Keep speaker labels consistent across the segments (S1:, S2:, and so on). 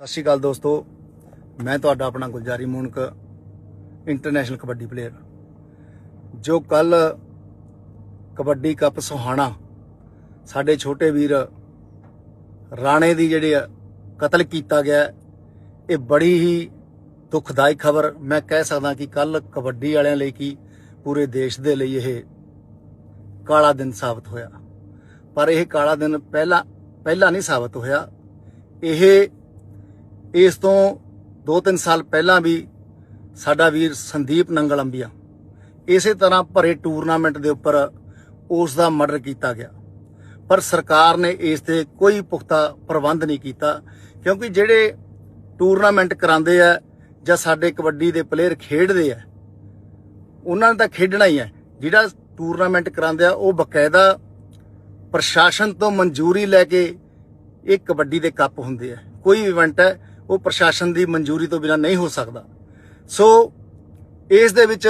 S1: ਸਤਿ ਸ਼੍ਰੀ ਅਕਾਲ ਦੋਸਤੋ। ਮੈਂ ਤੁਹਾਡਾ ਆਪਣਾ ਗੁਲਜਾਰੀ ਮੂਨਕ ਇੰਟਰਨੈਸ਼ਨਲ ਕਬੱਡੀ ਪਲੇਅਰ ਜੋ ਕੱਲ ਕਬੱਡੀ ਕੱਪ ਸੁਹਾਣਾ ਸਾਡੇ ਛੋਟੇ ਵੀਰ ਰਾਣੇ ਦੀ ਜਿਹੜੇ ਕਤਲ ਕੀਤਾ ਗਿਆ ਇਹ ਬੜੀ ਹੀ ਦੁਖਦਾਇਕ ਖਬਰ। ਮੈਂ ਕਹਿ ਸਕਦਾ ਕਿ ਕੱਲ ਕਬੱਡੀ ਵਾਲਿਆਂ ਲਈ ਕੀ ਪੂਰੇ ਦੇਸ਼ ਦੇ ਲਈ ਇਹ ਕਾਲਾ ਦਿਨ ਸਾਬਤ ਹੋਇਆ। ਪਰ ਇਹ ਕਾਲਾ ਦਿਨ ਪਹਿਲਾਂ ਪਹਿਲਾਂ ਨਹੀਂ ਸਾਬਤ ਹੋਇਆ। ਇਹ ਇਸ ਤੋਂ 2-3 ਸਾਲ ਪਹਿਲਾਂ ਵੀ ਸਾਡਾ ਵੀਰ ਸੰਦੀਪ ਨੰਗਲ ਅੰਬੀਆ ਇਸੇ ਤਰ੍ਹਾਂ ਭਰੇ ਟੂਰਨਾਮੈਂਟ ਦੇ ਉੱਪਰ ਉਸ ਦਾ ਮਰਡਰ ਕੀਤਾ ਗਿਆ। ਪਰ ਸਰਕਾਰ ਨੇ ਇਸ ਤੇ ਕੋਈ ਪੁਖਤਾ ਪ੍ਰਬੰਧ ਨਹੀਂ ਕੀਤਾ, ਕਿਉਂਕਿ ਜਿਹੜੇ ਟੂਰਨਾਮੈਂਟ ਕਰਾਉਂਦੇ ਆ ਜਾਂ ਸਾਡੇ ਕਬੱਡੀ ਦੇ ਪਲੇਅਰ ਖੇਡਦੇ ਆ, ਉਹਨਾਂ ਨੇ ਤਾਂ ਖੇਡਣਾ ਹੀ ਹੈ ਜਿਹੜਾ ਟੂਰਨਾਮੈਂਟ ਕਰਾਉਂਦੇ ਆ, ਉਹ ਬਕਾਇਦਾ ਪ੍ਰਸ਼ਾਸਨ ਤੋਂ ਮਨਜ਼ੂਰੀ ਲੈ ਕੇ ਇਹ ਕਬੱਡੀ ਦੇ ਕੱਪ ਹੁੰਦੇ ਆ। ਕੋਈ ਇਵੈਂਟ ਹੈ ਉਹ ਪ੍ਰਸ਼ਾਸਨ ਦੀ ਮਨਜ਼ੂਰੀ ਤੋਂ ਬਿਨਾਂ ਨਹੀਂ ਹੋ ਸਕਦਾ। ਸੋ ਇਸ ਦੇ ਵਿੱਚ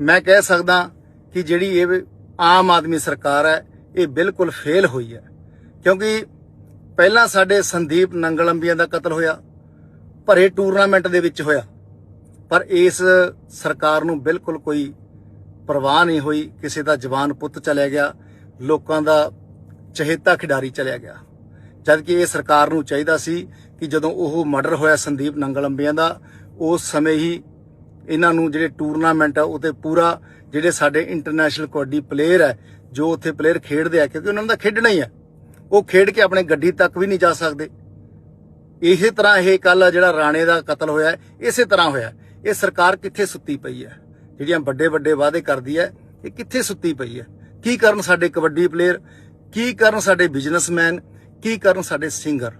S1: ਮੈਂ ਕਹਿ ਸਕਦਾ ਕਿ ਜਿਹੜੀ ਇਹ ਆਮ ਆਦਮੀ ਸਰਕਾਰ ਹੈ, ਇਹ ਬਿਲਕੁਲ ਫੇਲ ਹੋਈ ਹੈ। ਕਿਉਂਕਿ ਪਹਿਲਾਂ ਸਾਡੇ ਸੰਦੀਪ ਨੰਗਲੰਬੀਆਂ ਦਾ ਕਤਲ ਹੋਇਆ, ਭਰੇ ਟੂਰਨਾਮੈਂਟ ਦੇ ਵਿੱਚ ਹੋਇਆ। ਪਰ ਇਸ ਸਰਕਾਰ ਨੂੰ ਬਿਲਕੁਲ ਕੋਈ ਪਰਵਾਹ ਨਹੀਂ ਹੋਈ, ਕਿਸੇ ਦਾ ਜਵਾਨ ਪੁੱਤ ਚਲਿਆ ਗਿਆ, ਲੋਕਾਂ ਦਾ ਚਹੇਤਾ ਖਿਡਾਰੀ ਚਲਿਆ ਗਿਆ। ਜਦਕਿ ਇਹ ਸਰਕਾਰ ਨੂੰ ਚਾਹੀਦਾ ਸੀ ਕਿ ਜਦੋਂ ਉਹ ਮਰਡਰ ਹੋਇਆ ਸੰਦੀਪ ਨੰਗਲ ਨੰਗਲੰਬੀਆਂ ਦਾ, ਉਸ ਸਮੇਂ ਹੀ ਇਹਨਾਂ ਨੂੰ ਜਿਹੜੇ ਟੂਰਨਾਮੈਂਟ ਆ ਉਹਤੇ ਪੂਰਾ ਜਿਹੜੇ ਸਾਡੇ ਇੰਟਰਨੈਸ਼ਨਲ ਕਬੱਡੀ ਪਲੇਅਰ ਹੈ ਜੋ ਉੱਥੇ ਪਲੇਅਰ ਖੇਡਦੇ ਆ, ਕਿਉਂਕਿ ਉਹਨਾਂ ਦਾ ਖੇਡਣਾ ਹੀ ਹੈ ਉਹ ਖੇਡ ਕੇ ਆਪਣੇ ਗੱਡੀ ਤੱਕ ਵੀ ਨਹੀਂ ਜਾ ਸਕਦੇ। ਇਸੇ ਤਰ੍ਹਾਂ ਇਹ ਕੱਲ ਜਿਹੜਾ ਰਾਣੇ ਦਾ ਕਤਲ ਹੋਇਆ, ਇਸੇ ਤਰ੍ਹਾਂ ਹੋਇਆ। ਇਹ ਸਰਕਾਰ ਕਿੱਥੇ ਸੁੱਤੀ ਪਈ ਹੈ ਜਿਹੜੀਆਂ ਵੱਡੇ ਵੱਡੇ ਵਾਅਦੇ ਕਰਦੀ ਹੈ ਇਹ ਕਿੱਥੇ ਸੁੱਤੀ ਪਈ ਹੈ ਕੀ ਕਰਨ ਸਾਡੇ ਕਬੱਡੀ ਪਲੇਅਰ ਕੀ ਕਰਨ ਸਾਡੇ ਬਿਜ਼ਨਸਮੈਨ ਕੀ ਕਰਨ ਸਾਡੇ ਸਿੰਗਰ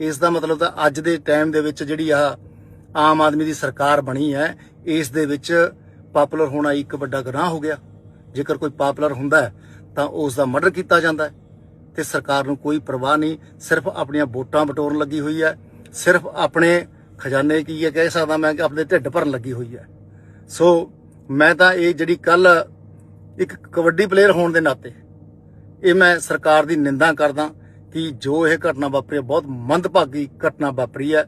S1: ਇਸ ਦਾ ਮਤਲਬ ਤਾਂ ਅੱਜ ਦੇ ਟਾਈਮ ਦੇ ਵਿੱਚ ਜਿਹੜੀ ਆ ਆਮ ਆਦਮੀ ਦੀ ਸਰਕਾਰ ਬਣੀ ਹੈ, ਇਸ ਦੇ ਵਿੱਚ ਪਪੂਲਰ ਹੋਣਾ ਇੱਕ ਵੱਡਾ ਗੁਨਾਹ ਹੋ ਗਿਆ। ਜੇਕਰ ਕੋਈ ਪਪੂਲਰ ਹੁੰਦਾ ਤਾਂ ਉਸ ਦਾ ਮਰਡਰ ਕੀਤਾ ਜਾਂਦਾ ਹੈ। ਤੇ ਸਰਕਾਰ ਨੂੰ ਕੋਈ ਪਰਵਾਹ ਨਹੀਂ, ਸਿਰਫ ਆਪਣੀਆਂ ਵੋਟਾਂ ਬਟੋਰਨ ਲੱਗੀ ਹੋਈ ਹੈ। ਸਿਰਫ ਆਪਣੇ ਖਜ਼ਾਨੇ ਕੀ ਹੈ, ਕਹਿ ਸਕਦਾ ਮੈਂ ਕਿ ਆਪਣੇ ਢਿੱਡ ਭਰਨ ਲੱਗੀ ਹੋਈ ਹੈ। ਸੋ ਮੈਂ ਤਾਂ ਇਹ ਜਿਹੜੀ ਕੱਲ ਇੱਕ ਕਬੱਡੀ ਪਲੇਅਰ ਹੋਣ ਦੇ ਨਾਤੇ, ਇਹ ਮੈਂ ਸਰਕਾਰ ਦੀ ਨਿੰਦਾ ਕਰਦਾ। ਕਿ ਜੋ ਇਹ ਘਟਨਾ ਵਾਪਰੀ ਹੈ ਬਹੁਤ ਮੰਦਭਾਗੀ ਘਟਨਾ ਵਾਪਰੀ ਹੈ।